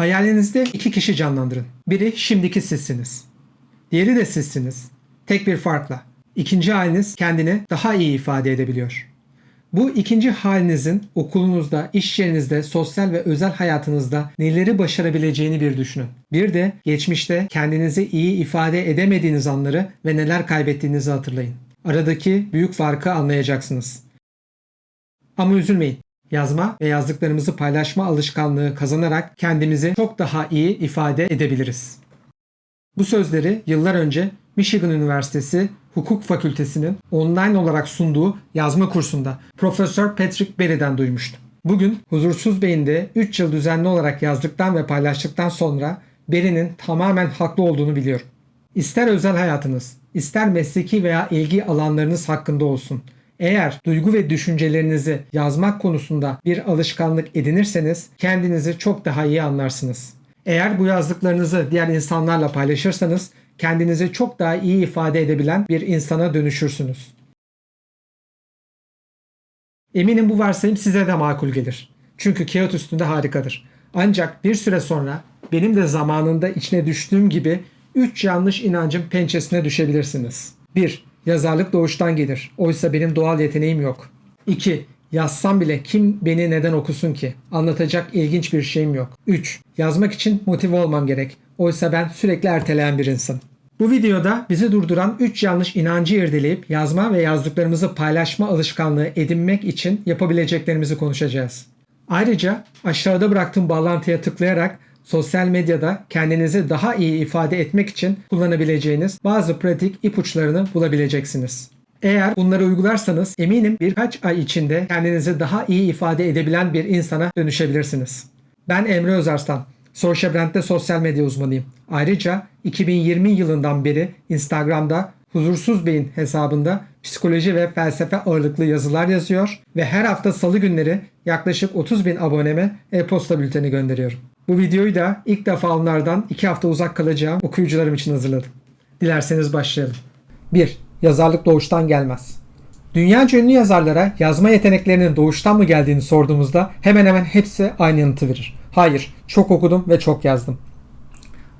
Hayalinizde iki kişi canlandırın. Biri şimdiki sizsiniz. Diğeri de sizsiniz. Tek bir farkla. İkinci haliniz kendini daha iyi ifade edebiliyor. Bu ikinci halinizin okulunuzda, iş yerinizde, sosyal ve özel hayatınızda neleri başarabileceğini bir düşünün. Bir de geçmişte kendinizi iyi ifade edemediğiniz anları ve neler kaybettiğinizi hatırlayın. Aradaki büyük farkı anlayacaksınız. Ama üzülmeyin. Yazma ve yazdıklarımızı paylaşma alışkanlığı kazanarak kendimizi çok daha iyi ifade edebiliriz. Bu sözleri yıllar önce Michigan Üniversitesi Hukuk Fakültesi'nin online olarak sunduğu yazma kursunda Profesör Patrick Berry'den duymuştum. Bugün Huzursuz Beyin'de 3 yıl düzenli olarak yazdıktan ve paylaştıktan sonra Berry'nin tamamen haklı olduğunu biliyorum. İster özel hayatınız, ister mesleki veya ilgi alanlarınız hakkında olsun. Eğer duygu ve düşüncelerinizi yazmak konusunda bir alışkanlık edinirseniz kendinizi çok daha iyi anlarsınız. Eğer bu yazdıklarınızı diğer insanlarla paylaşırsanız kendinizi çok daha iyi ifade edebilen bir insana dönüşürsünüz. Eminim bu varsayım size de makul gelir. Çünkü kağıt üstünde harikadır. Ancak bir süre sonra benim de zamanında içine düştüğüm gibi 3 yanlış inancın pençesine düşebilirsiniz. 1. Yazarlık doğuştan gelir. Oysa benim doğal yeteneğim yok. 2. Yazsam bile kim beni neden okusun ki? Anlatacak ilginç bir şeyim yok. 3. Yazmak için motive olmam gerek. Oysa ben sürekli erteleyen bir insanım. Bu videoda bizi durduran 3 yanlış inancı irdeleyip yazma ve yazdıklarımızı paylaşma alışkanlığı edinmek için yapabileceklerimizi konuşacağız. Ayrıca aşağıda bıraktığım bağlantıya tıklayarak sosyal medyada kendinizi daha iyi ifade etmek için kullanabileceğiniz bazı pratik ipuçlarını bulabileceksiniz. Eğer bunları uygularsanız eminim birkaç ay içinde kendinizi daha iyi ifade edebilen bir insana dönüşebilirsiniz. Ben Emre Özarslan. Social Brand'de sosyal medya uzmanıyım. Ayrıca 2020 yılından beri Instagram'da Huzursuz Beyin hesabında psikoloji ve felsefe ağırlıklı yazılar yazıyor ve her hafta salı günleri yaklaşık 30 bin aboneme e-posta bülteni gönderiyorum. Bu videoyu da ilk defa onlardan 2 hafta uzak kalacağım okuyucularım için hazırladım. Dilerseniz başlayalım. 1. Yazarlık doğuştan gelmez. Dünyaca ünlü yazarlara yazma yeteneklerinin doğuştan mı geldiğini sorduğumuzda hemen hemen hepsi aynı yanıtı verir. Hayır, çok okudum ve çok yazdım.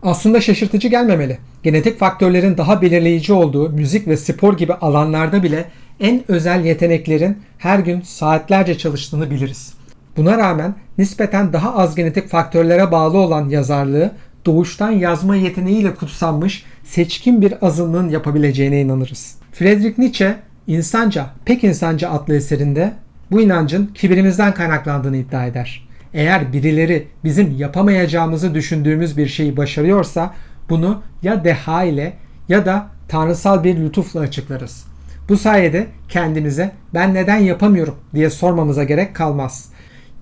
Aslında şaşırtıcı gelmemeli. Genetik faktörlerin daha belirleyici olduğu müzik ve spor gibi alanlarda bile en özel yeteneklerin her gün saatlerce çalıştığını biliriz. Buna rağmen nispeten daha az genetik faktörlere bağlı olan yazarlığı doğuştan yazma yeteneğiyle kutsanmış seçkin bir azınlığın yapabileceğine inanırız. Friedrich Nietzsche İnsanca, Pek İnsanca adlı eserinde bu inancın kibirimizden kaynaklandığını iddia eder. Eğer birileri bizim yapamayacağımızı düşündüğümüz bir şeyi başarıyorsa bunu ya deha ile ya da tanrısal bir lütufla açıklarız. Bu sayede kendimize ben neden yapamıyorum diye sormamıza gerek kalmaz.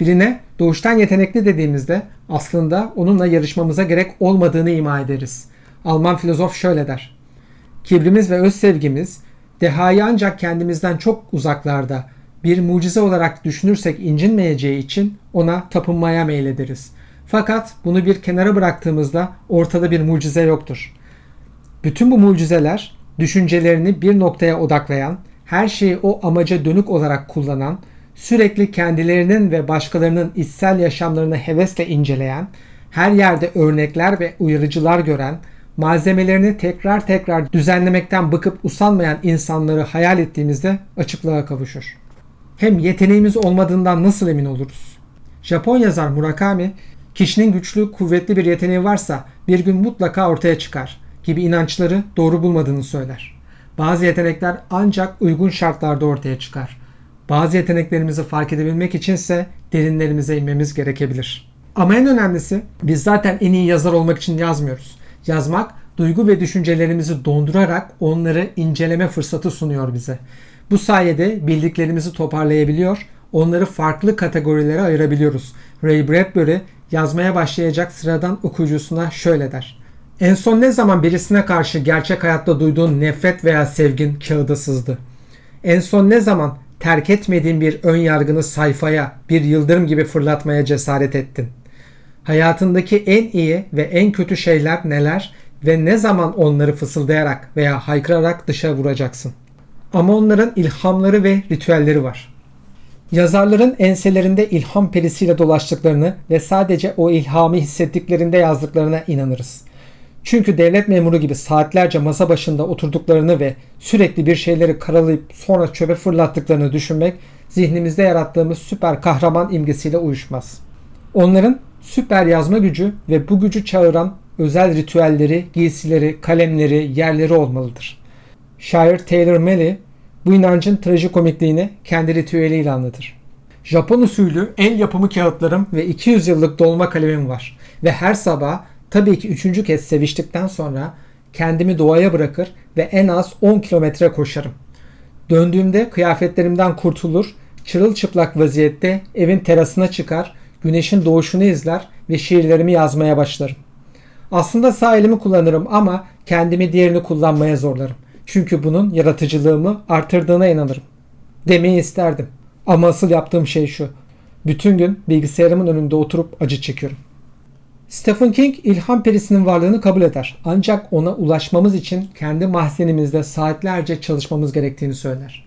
Birine doğuştan yetenekli dediğimizde aslında onunla yarışmamıza gerek olmadığını ima ederiz. Alman filozof şöyle der. Kibrimiz ve öz sevgimiz dehayı ancak kendimizden çok uzaklarda bir mucize olarak düşünürsek incinmeyeceği için ona tapınmaya meylederiz. Fakat bunu bir kenara bıraktığımızda ortada bir mucize yoktur. Bütün bu mucizeler düşüncelerini bir noktaya odaklayan, her şeyi o amaca dönük olarak kullanan, sürekli kendilerinin ve başkalarının içsel yaşamlarını hevesle inceleyen, her yerde örnekler ve uyarıcılar gören, malzemelerini tekrar tekrar düzenlemekten bıkıp usanmayan insanları hayal ettiğimizde açıklığa kavuşur. Hem yeteneğimiz olmadığından nasıl emin oluruz? Japon yazar Murakami, kişinin güçlü, kuvvetli bir yeteneği varsa bir gün mutlaka ortaya çıkar gibi inançları doğru bulmadığını söyler. Bazı yetenekler ancak uygun şartlarda ortaya çıkar. Bazı yeteneklerimizi fark edebilmek içinse derinlerimize inmemiz gerekebilir. Ama en önemlisi biz zaten en iyi yazar olmak için yazmıyoruz. Yazmak duygu ve düşüncelerimizi dondurarak onları inceleme fırsatı sunuyor bize. Bu sayede bildiklerimizi toparlayabiliyor, onları farklı kategorilere ayırabiliyoruz. Ray Bradbury yazmaya başlayacak sıradan okuyucusuna şöyle der. En son ne zaman birisine karşı gerçek hayatta duyduğun nefret veya sevgin kağıda sızdı? En son ne zaman terk etmediğin bir ön yargını sayfaya, bir yıldırım gibi fırlatmaya cesaret ettin? Hayatındaki en iyi ve en kötü şeyler neler ve ne zaman onları fısıldayarak veya haykırarak dışa vuracaksın? Ama onların ilhamları ve ritüelleri var. Yazarların enselerinde ilham perisiyle dolaştıklarını ve sadece o ilhamı hissettiklerinde yazdıklarına inanırız. Çünkü devlet memuru gibi saatlerce masa başında oturduklarını ve sürekli bir şeyleri karalayıp sonra çöpe fırlattıklarını düşünmek zihnimizde yarattığımız süper kahraman imgesiyle uyuşmaz. Onların süper yazma gücü ve bu gücü çağıran özel ritüelleri, giysileri, kalemleri, yerleri olmalıdır. Şair Taylor Melly bu inancın trajikomikliğini kendi ritüeliyle anlatır. Japon usulü el yapımı kağıtlarım ve 200 yıllık dolma kalemim var. Ve her sabah tabii ki üçüncü kez seviştikten sonra kendimi doğaya bırakır ve en az 10 kilometre koşarım. Döndüğümde kıyafetlerimden kurtulur, çırılçıplak vaziyette evin terasına çıkar, güneşin doğuşunu izler ve şiirlerimi yazmaya başlarım. Aslında sağ elimi kullanırım ama kendimi diğerini kullanmaya zorlarım. Çünkü bunun yaratıcılığımı artırdığına inanırım. Demeyi isterdim. Ama asıl yaptığım şey şu. Bütün gün bilgisayarımın önünde oturup acı çekiyorum. Stephen King ilham perisinin varlığını kabul eder. Ancak ona ulaşmamız için kendi mahzenimizde saatlerce çalışmamız gerektiğini söyler.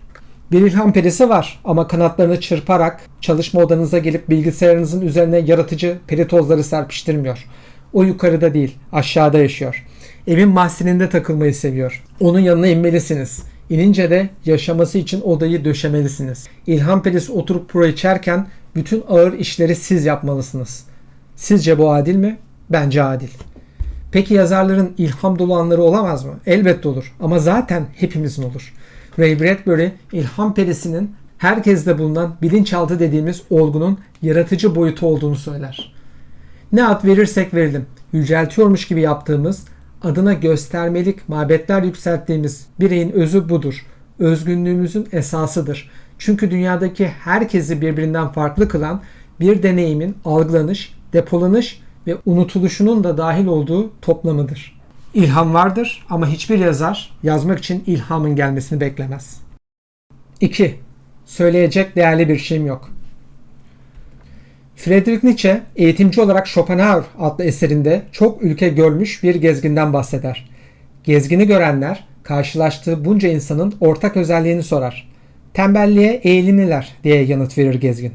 Bir ilham perisi var ama kanatlarını çırparak çalışma odanıza gelip bilgisayarınızın üzerine yaratıcı peri tozları serpiştirmiyor. O yukarıda değil, aşağıda yaşıyor. Evin mahzeninde takılmayı seviyor. Onun yanına inmelisiniz. İnince de yaşaması için odayı döşemelisiniz. İlham perisi oturup pro içerken bütün ağır işleri siz yapmalısınız. Sizce bu adil mi? Bence adil. Peki yazarların ilham dolu anları olamaz mı? Elbette olur ama zaten hepimizin olur. Ray Bradbury ilham perisinin herkeste bulunan bilinçaltı dediğimiz olgunun yaratıcı boyutu olduğunu söyler. Ne ad verirsek verelim, yüceltiyormuş gibi yaptığımız, adına göstermelik mabetler yükselttiğimiz bireyin özü budur. Özgünlüğümüzün esasıdır. Çünkü dünyadaki herkesi birbirinden farklı kılan bir deneyimin algılanış, depolanış ve unutuluşunun da dahil olduğu toplamıdır. İlham vardır ama hiçbir yazar yazmak için ilhamın gelmesini beklemez. 2. Söyleyecek değerli bir şeyim yok. Friedrich Nietzsche eğitimci olarak Schopenhauer adlı eserinde çok ülke görmüş bir gezginden bahseder. Gezgini görenler karşılaştığı bunca insanın ortak özelliğini sorar. Tembelliğe eğilimliler diye yanıt verir gezgin.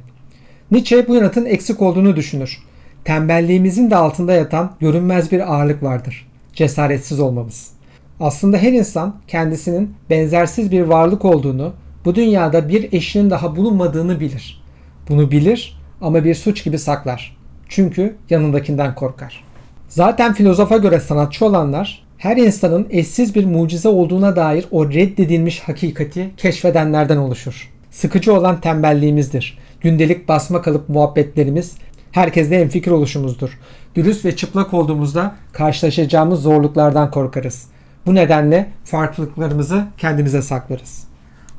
Nietzsche bu yanıtın eksik olduğunu düşünür. Tembelliğimizin de altında yatan görünmez bir ağırlık vardır. Cesaretsiz olmamız. Aslında her insan kendisinin benzersiz bir varlık olduğunu, bu dünyada bir eşinin daha bulunmadığını bilir. Bunu bilir ama bir suç gibi saklar. Çünkü yanındakinden korkar. Zaten filozofa göre sanatçı olanlar her insanın eşsiz bir mucize olduğuna dair o reddedilmiş hakikati keşfedenlerden oluşur. Sıkıcı olan tembelliğimizdir. Gündelik basma kalıp muhabbetlerimiz herkesle enfikir oluşumuzdur. Dürüst ve çıplak olduğumuzda karşılaşacağımız zorluklardan korkarız. Bu nedenle farklılıklarımızı kendimize saklarız.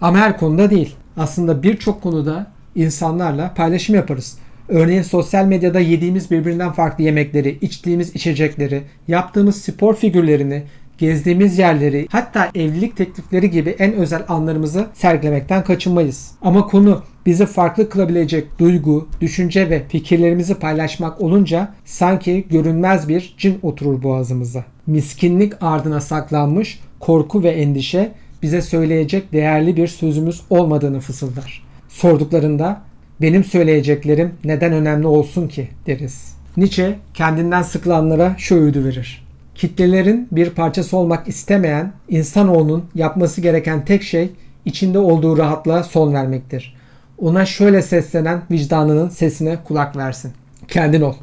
Ama her konuda değil. Aslında birçok konuda insanlarla paylaşım yaparız. Örneğin sosyal medyada yediğimiz birbirinden farklı yemekleri, içtiğimiz içecekleri, yaptığımız spor figürlerini, gezdiğimiz yerleri, hatta evlilik teklifleri gibi en özel anlarımızı sergilemekten kaçınmayız. Ama konu bizi farklı kılabilecek duygu, düşünce ve fikirlerimizi paylaşmak olunca sanki görünmez bir cin oturur boğazımıza. Miskinlik ardına saklanmış korku ve endişe bize söyleyecek değerli bir sözümüz olmadığını fısıldar. Sorduklarında benim söyleyeceklerim neden önemli olsun ki deriz. Nietzsche kendinden sıkılanlara şu öğüdü verir. Kitlelerin bir parçası olmak istemeyen insanoğlunun yapması gereken tek şey içinde olduğu rahatlığa son vermektir. Ona şöyle seslenen vicdanının sesine kulak versin. Kendin ol.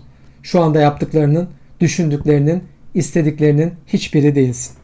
Şu anda yaptıklarının, düşündüklerinin, istediklerinin hiçbiri değilsin.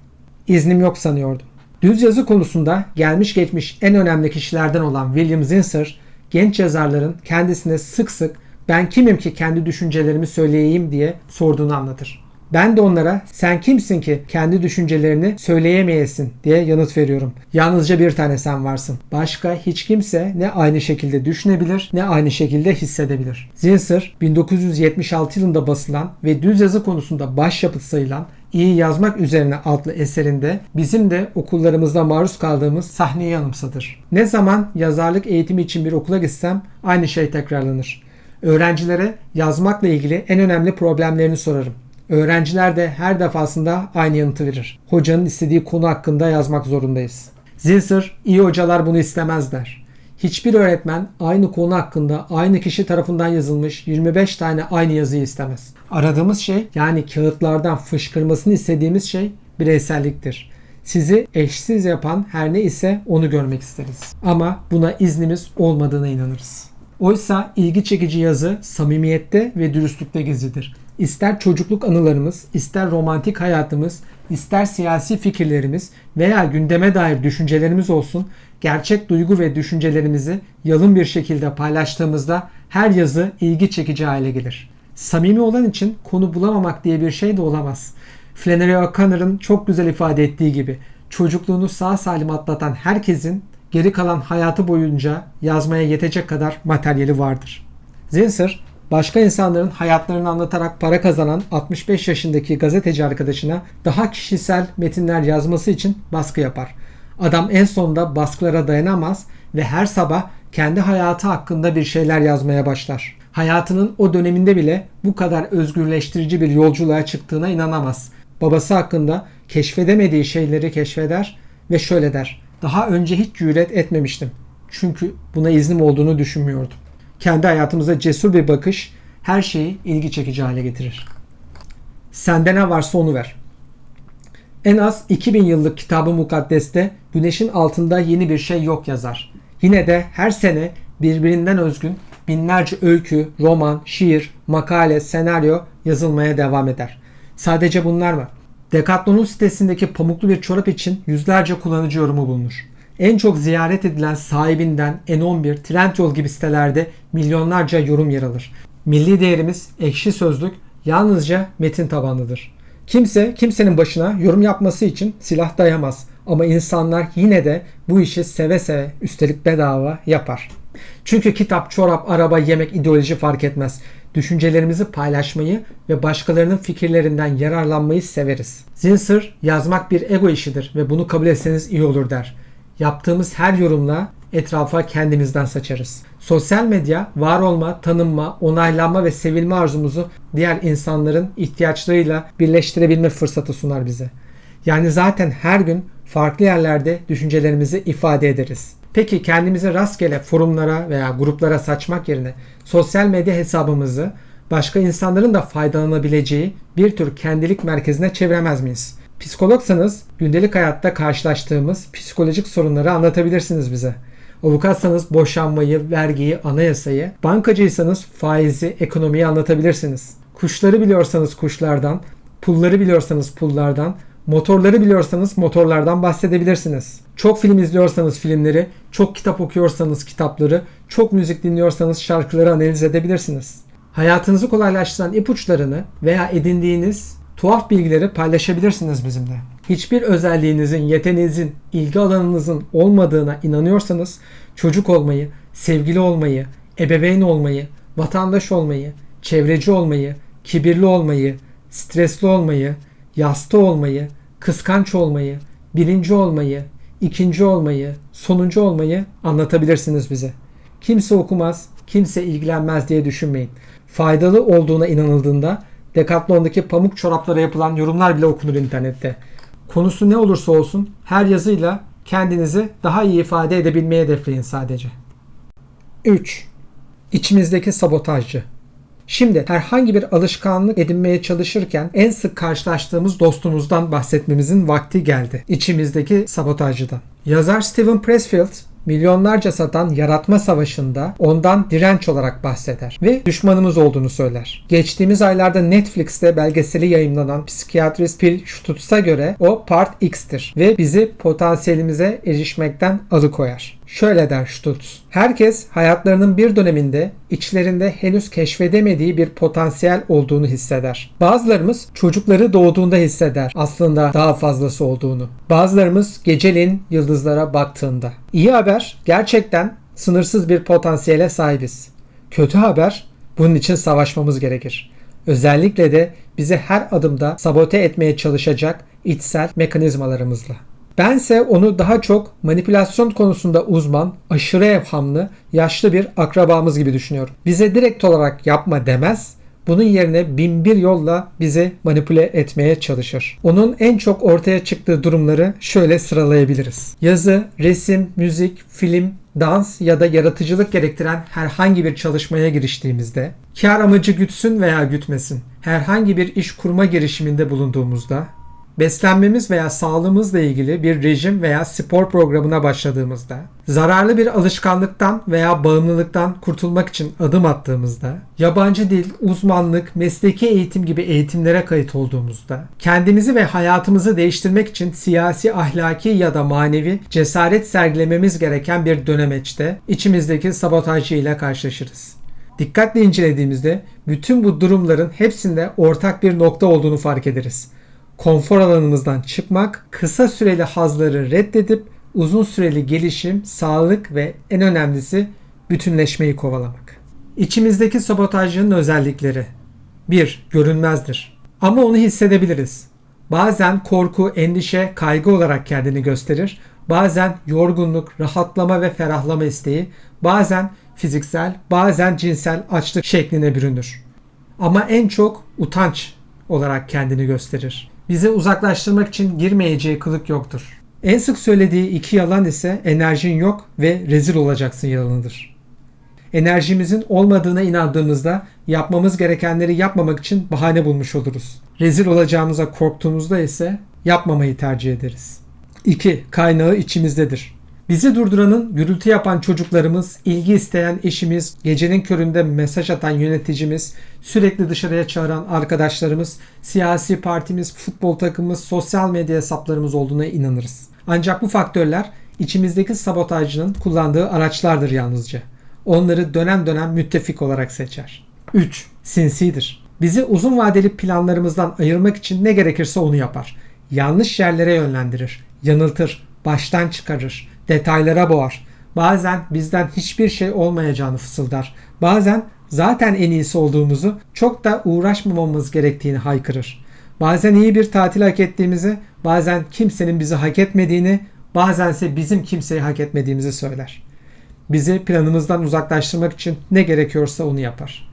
İznim yok sanıyordum. Düz yazı konusunda gelmiş geçmiş en önemli kişilerden olan William Zinsser, genç yazarların kendisine sık sık ben kimim ki kendi düşüncelerimi söyleyeyim diye sorduğunu anlatır. Ben de onlara sen kimsin ki kendi düşüncelerini söyleyemeyesin diye yanıt veriyorum. Yalnızca bir tane sen varsın. Başka hiç kimse ne aynı şekilde düşünebilir ne aynı şekilde hissedebilir. Zinsser 1976 yılında basılan ve düz yazı konusunda başyapıt sayılan İyi Yazmak Üzerine adlı eserinde bizim de okullarımızda maruz kaldığımız sahneyi anımsatır. Ne zaman yazarlık eğitimi için bir okula gitsem aynı şey tekrarlanır. Öğrencilere yazmakla ilgili en önemli problemlerini sorarım. Öğrenciler de her defasında aynı yanıtı verir. Hocanın istediği konu hakkında yazmak zorundayız. Zinsser, iyi hocalar bunu istemezler. Hiçbir öğretmen aynı konu hakkında aynı kişi tarafından yazılmış 25 tane aynı yazıyı istemez. Aradığımız şey yani kağıtlardan fışkırmasını istediğimiz şey bireyselliktir. Sizi eşsiz yapan her ne ise onu görmek isteriz. Ama buna iznimiz olmadığına inanırız. Oysa ilgi çekici yazı samimiyette ve dürüstlükte gizlidir. İster çocukluk anılarımız, ister romantik hayatımız, ister siyasi fikirlerimiz veya gündeme dair düşüncelerimiz olsun, gerçek duygu ve düşüncelerimizi yalın bir şekilde paylaştığımızda her yazı ilgi çekici hale gelir. Samimi olan için konu bulamamak diye bir şey de olamaz. Flannery O'Connor'ın çok güzel ifade ettiği gibi çocukluğunu sağ salim atlatan herkesin geri kalan hayatı boyunca yazmaya yetecek kadar materyali vardır. Zinsir, başka insanların hayatlarını anlatarak para kazanan 65 yaşındaki gazeteci arkadaşına daha kişisel metinler yazması için baskı yapar. Adam en sonunda baskılara dayanamaz ve her sabah kendi hayatı hakkında bir şeyler yazmaya başlar. Hayatının o döneminde bile bu kadar özgürleştirici bir yolculuğa çıktığına inanamaz. Babası hakkında keşfedemediği şeyleri keşfeder ve şöyle der. Daha önce hiç cüret etmemiştim. Çünkü buna iznim olduğunu düşünmüyordum. Kendi hayatımıza cesur bir bakış her şeyi ilgi çekici hale getirir. Sende ne varsa onu ver. En az 2000 yıllık kitabı mukaddeste güneşin altında yeni bir şey yok yazar. Yine de her sene birbirinden özgün binlerce öykü, roman, şiir, makale, senaryo yazılmaya devam eder. Sadece bunlar mı? Decathlon'un sitesindeki pamuklu bir çorap için yüzlerce kullanıcı yorumu bulunur. En çok ziyaret edilen sahibinden N11, Trendyol gibi sitelerde milyonlarca yorum yer alır. Milli değerimiz ekşi sözlük yalnızca metin tabanlıdır. Kimse kimsenin başına yorum yapması için silah dayamaz ama insanlar yine de bu işi seve seve üstelik bedava yapar. Çünkü kitap, çorap, araba, yemek, ideoloji fark etmez. Düşüncelerimizi paylaşmayı ve başkalarının fikirlerinden yararlanmayı severiz. Zinsir yazmak bir ego işidir ve bunu kabul etseniz iyi olur der. Yaptığımız her yorumla etrafa kendimizden saçarız. Sosyal medya var olma, tanınma, onaylanma ve sevilme arzumuzu diğer insanların ihtiyaçlarıyla birleştirebilme fırsatı sunar bize. Yani zaten her gün farklı yerlerde düşüncelerimizi ifade ederiz. Peki kendimizi rastgele forumlara veya gruplara saçmak yerine sosyal medya hesabımızı başka insanların da faydalanabileceği bir tür kendilik merkezine çeviremez miyiz? Psikologsanız gündelik hayatta karşılaştığımız psikolojik sorunları anlatabilirsiniz bize. Avukatsanız boşanmayı, vergiyi, anayasayı, bankacıysanız faizi, ekonomiyi anlatabilirsiniz. Kuşları biliyorsanız kuşlardan, pulları biliyorsanız pullardan, motorları biliyorsanız motorlardan bahsedebilirsiniz. Çok film izliyorsanız filmleri, çok kitap okuyorsanız kitapları, çok müzik dinliyorsanız şarkıları analiz edebilirsiniz. Hayatınızı kolaylaştıran ipuçlarını veya edindiğiniz tuhaf bilgileri paylaşabilirsiniz bizimle. Hiçbir özelliğinizin, yeteneğinizin, ilgi alanınızın olmadığına inanıyorsanız çocuk olmayı, sevgili olmayı, ebeveyn olmayı, vatandaş olmayı, çevreci olmayı, kibirli olmayı, stresli olmayı, yasta olmayı, kıskanç olmayı, birinci olmayı, ikinci olmayı, sonuncu olmayı anlatabilirsiniz bize. Kimse okumaz, kimse ilgilenmez diye düşünmeyin. Faydalı olduğuna inanıldığında Decathlon'daki pamuk çoraplara yapılan yorumlar bile okunur internette. Konusu ne olursa olsun her yazıyla kendinizi daha iyi ifade edebilmeye hedefleyin sadece. 3. İçimizdeki sabotajcı. Şimdi herhangi bir alışkanlık edinmeye çalışırken en sık karşılaştığımız dostumuzdan bahsetmemizin vakti geldi. İçimizdeki sabotajcıdan. Yazar Steven Pressfield milyonlarca satan yaratma savaşında ondan direnç olarak bahseder ve düşmanımız olduğunu söyler. Geçtiğimiz aylarda Netflix'te belgeseli yayınlanan psikiyatrist Phil Stutz'a göre o part X'tir ve bizi potansiyelimize erişmekten alıkoyar. Şöyle der Stutz. Herkes hayatlarının bir döneminde içlerinde henüz keşfedemediği bir potansiyel olduğunu hisseder. Bazılarımız çocukları doğduğunda hisseder aslında daha fazlası olduğunu. Bazılarımız geceleyin yıldızlara baktığında. İyi haber gerçekten sınırsız bir potansiyele sahibiz. Kötü haber bunun için savaşmamız gerekir. Özellikle de bizi her adımda sabote etmeye çalışacak içsel mekanizmalarımızla. Bense onu daha çok manipülasyon konusunda uzman, aşırı evhamlı, yaşlı bir akrabamız gibi düşünüyorum. Bize direkt olarak yapma demez, bunun yerine bin bir yolla bizi manipüle etmeye çalışır. Onun en çok ortaya çıktığı durumları şöyle sıralayabiliriz. Yazı, resim, müzik, film, dans ya da yaratıcılık gerektiren herhangi bir çalışmaya giriştiğimizde, kar amacı gütsün veya gütmesin, herhangi bir iş kurma girişiminde bulunduğumuzda, beslenmemiz veya sağlığımızla ilgili bir rejim veya spor programına başladığımızda, zararlı bir alışkanlıktan veya bağımlılıktan kurtulmak için adım attığımızda, yabancı dil, uzmanlık, mesleki eğitim gibi eğitimlere kayıt olduğumuzda, kendimizi ve hayatımızı değiştirmek için siyasi, ahlaki ya da manevi cesaret sergilememiz gereken bir dönemeçte içimizdeki sabotajcı ile karşılaşırız. Dikkatle incelediğimizde bütün bu durumların hepsinde ortak bir nokta olduğunu fark ederiz konfor alanımızdan çıkmak, kısa süreli hazları reddedip uzun süreli gelişim, sağlık ve en önemlisi bütünleşmeyi kovalamak. İçimizdeki sabotajcının özellikleri 1. Görünmezdir. Ama onu hissedebiliriz. Bazen korku, endişe, kaygı olarak kendini gösterir. Bazen yorgunluk, rahatlama ve ferahlama isteği, bazen fiziksel, bazen cinsel açlık şekline bürünür. Ama en çok utanç olarak kendini gösterir bizi uzaklaştırmak için girmeyeceği kılık yoktur. En sık söylediği iki yalan ise enerjin yok ve rezil olacaksın yalanıdır. Enerjimizin olmadığına inandığımızda yapmamız gerekenleri yapmamak için bahane bulmuş oluruz. Rezil olacağımıza korktuğumuzda ise yapmamayı tercih ederiz. 2. Kaynağı içimizdedir. Bizi durduranın gürültü yapan çocuklarımız, ilgi isteyen eşimiz, gecenin köründe mesaj atan yöneticimiz, sürekli dışarıya çağıran arkadaşlarımız, siyasi partimiz, futbol takımımız, sosyal medya hesaplarımız olduğuna inanırız. Ancak bu faktörler içimizdeki sabotajcının kullandığı araçlardır yalnızca. Onları dönem dönem müttefik olarak seçer. 3. Sinsidir. Bizi uzun vadeli planlarımızdan ayırmak için ne gerekirse onu yapar. Yanlış yerlere yönlendirir, yanıltır, baştan çıkarır, detaylara boğar. Bazen bizden hiçbir şey olmayacağını fısıldar. Bazen zaten en iyisi olduğumuzu, çok da uğraşmamamız gerektiğini haykırır. Bazen iyi bir tatil hak ettiğimizi, bazen kimsenin bizi hak etmediğini, bazense bizim kimseyi hak etmediğimizi söyler. Bizi planımızdan uzaklaştırmak için ne gerekiyorsa onu yapar.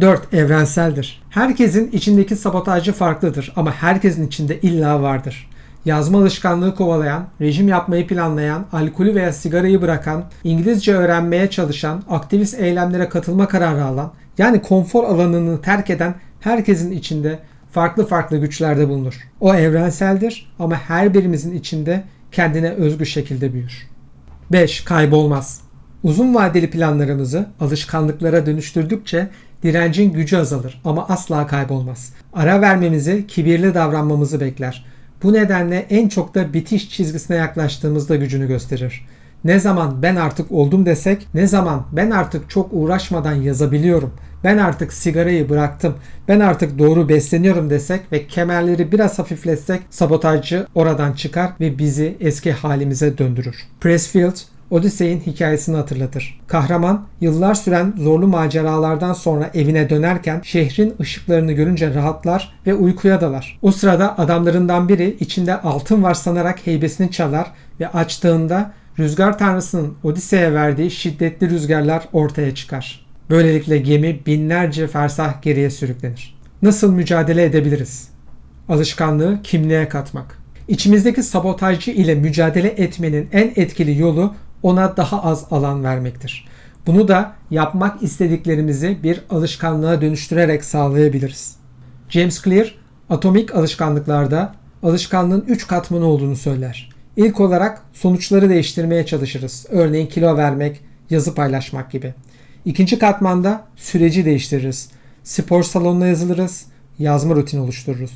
4. Evrenseldir. Herkesin içindeki sabotajcı farklıdır ama herkesin içinde illa vardır yazma alışkanlığı kovalayan, rejim yapmayı planlayan, alkolü veya sigarayı bırakan, İngilizce öğrenmeye çalışan, aktivist eylemlere katılma kararı alan, yani konfor alanını terk eden herkesin içinde farklı farklı güçlerde bulunur. O evrenseldir ama her birimizin içinde kendine özgü şekilde büyür. 5. Kaybolmaz. Uzun vadeli planlarımızı alışkanlıklara dönüştürdükçe direncin gücü azalır ama asla kaybolmaz. Ara vermemizi, kibirli davranmamızı bekler. Bu nedenle en çok da bitiş çizgisine yaklaştığımızda gücünü gösterir. Ne zaman ben artık oldum desek, ne zaman ben artık çok uğraşmadan yazabiliyorum, ben artık sigarayı bıraktım, ben artık doğru besleniyorum desek ve kemerleri biraz hafifletsek sabotajcı oradan çıkar ve bizi eski halimize döndürür. Pressfield Odyssey'in hikayesini hatırlatır. Kahraman yıllar süren zorlu maceralardan sonra evine dönerken şehrin ışıklarını görünce rahatlar ve uykuya dalar. O sırada adamlarından biri içinde altın var sanarak heybesini çalar ve açtığında rüzgar tanrısının Odisey'e verdiği şiddetli rüzgarlar ortaya çıkar. Böylelikle gemi binlerce fersah geriye sürüklenir. Nasıl mücadele edebiliriz? Alışkanlığı kimliğe katmak. İçimizdeki sabotajcı ile mücadele etmenin en etkili yolu ona daha az alan vermektir. Bunu da yapmak istediklerimizi bir alışkanlığa dönüştürerek sağlayabiliriz. James Clear, atomik alışkanlıklarda alışkanlığın 3 katmanı olduğunu söyler. İlk olarak sonuçları değiştirmeye çalışırız. Örneğin kilo vermek, yazı paylaşmak gibi. İkinci katmanda süreci değiştiririz. Spor salonuna yazılırız, yazma rutini oluştururuz.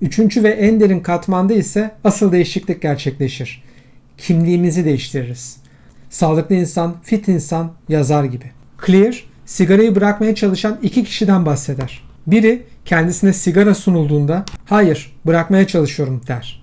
Üçüncü ve en derin katmanda ise asıl değişiklik gerçekleşir. Kimliğimizi değiştiririz. Sağlıklı insan, fit insan, yazar gibi. Clear, sigarayı bırakmaya çalışan iki kişiden bahseder. Biri kendisine sigara sunulduğunda hayır bırakmaya çalışıyorum der.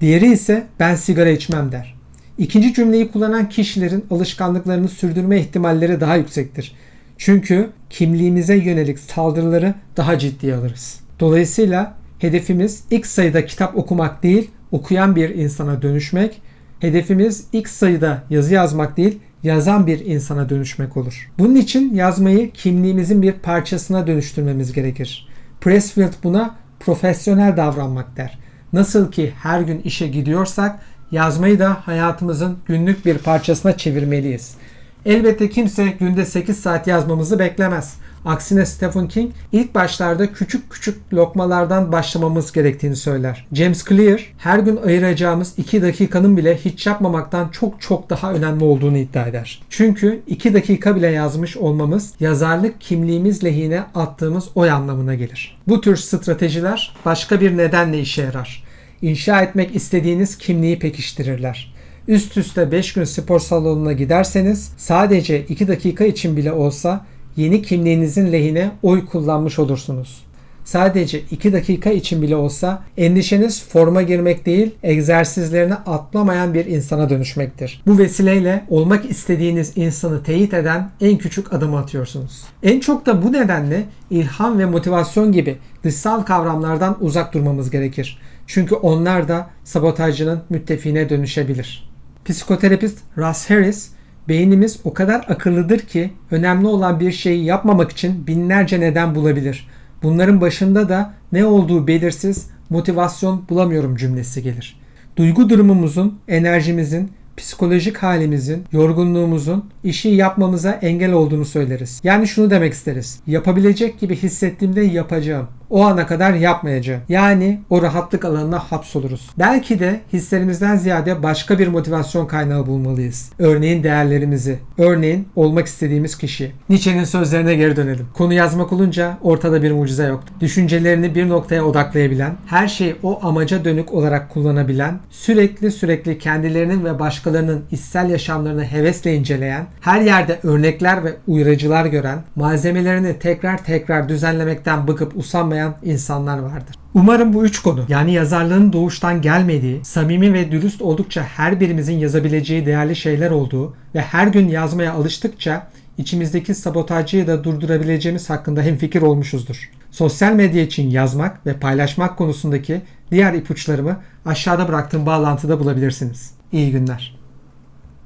Diğeri ise ben sigara içmem der. İkinci cümleyi kullanan kişilerin alışkanlıklarını sürdürme ihtimalleri daha yüksektir. Çünkü kimliğimize yönelik saldırıları daha ciddiye alırız. Dolayısıyla hedefimiz ilk sayıda kitap okumak değil, okuyan bir insana dönüşmek Hedefimiz ilk sayıda yazı yazmak değil, yazan bir insana dönüşmek olur. Bunun için yazmayı kimliğimizin bir parçasına dönüştürmemiz gerekir. Pressfield buna profesyonel davranmak der. Nasıl ki her gün işe gidiyorsak yazmayı da hayatımızın günlük bir parçasına çevirmeliyiz. Elbette kimse günde 8 saat yazmamızı beklemez. Aksine Stephen King ilk başlarda küçük küçük lokmalardan başlamamız gerektiğini söyler. James Clear her gün ayıracağımız 2 dakikanın bile hiç yapmamaktan çok çok daha önemli olduğunu iddia eder. Çünkü 2 dakika bile yazmış olmamız yazarlık kimliğimiz lehine attığımız oy anlamına gelir. Bu tür stratejiler başka bir nedenle işe yarar. İnşa etmek istediğiniz kimliği pekiştirirler. Üst üste 5 gün spor salonuna giderseniz sadece 2 dakika için bile olsa yeni kimliğinizin lehine oy kullanmış olursunuz. Sadece 2 dakika için bile olsa endişeniz forma girmek değil, egzersizlerini atlamayan bir insana dönüşmektir. Bu vesileyle olmak istediğiniz insanı teyit eden en küçük adımı atıyorsunuz. En çok da bu nedenle ilham ve motivasyon gibi dışsal kavramlardan uzak durmamız gerekir. Çünkü onlar da sabotajcının müttefiğine dönüşebilir. Psikoterapist Russ Harris, beynimiz o kadar akıllıdır ki önemli olan bir şeyi yapmamak için binlerce neden bulabilir. Bunların başında da ne olduğu belirsiz, motivasyon bulamıyorum cümlesi gelir. Duygu durumumuzun, enerjimizin, psikolojik halimizin, yorgunluğumuzun işi yapmamıza engel olduğunu söyleriz. Yani şunu demek isteriz. Yapabilecek gibi hissettiğimde yapacağım. O ana kadar yapmayacağım. Yani o rahatlık alanına hapsoluruz. Belki de hislerimizden ziyade başka bir motivasyon kaynağı bulmalıyız. Örneğin değerlerimizi. Örneğin olmak istediğimiz kişi. Nietzsche'nin sözlerine geri dönelim. Konu yazmak olunca ortada bir mucize yoktu. Düşüncelerini bir noktaya odaklayabilen, her şeyi o amaca dönük olarak kullanabilen, sürekli sürekli kendilerinin ve başkalarının içsel yaşamlarını hevesle inceleyen, her yerde örnekler ve uyarıcılar gören, malzemelerini tekrar tekrar düzenlemekten bıkıp usanmayan insanlar vardır. Umarım bu üç konu yani yazarlığın doğuştan gelmediği, samimi ve dürüst oldukça her birimizin yazabileceği değerli şeyler olduğu ve her gün yazmaya alıştıkça içimizdeki sabotajcıyı da durdurabileceğimiz hakkında hemfikir olmuşuzdur. Sosyal medya için yazmak ve paylaşmak konusundaki diğer ipuçlarımı aşağıda bıraktığım bağlantıda bulabilirsiniz. İyi günler.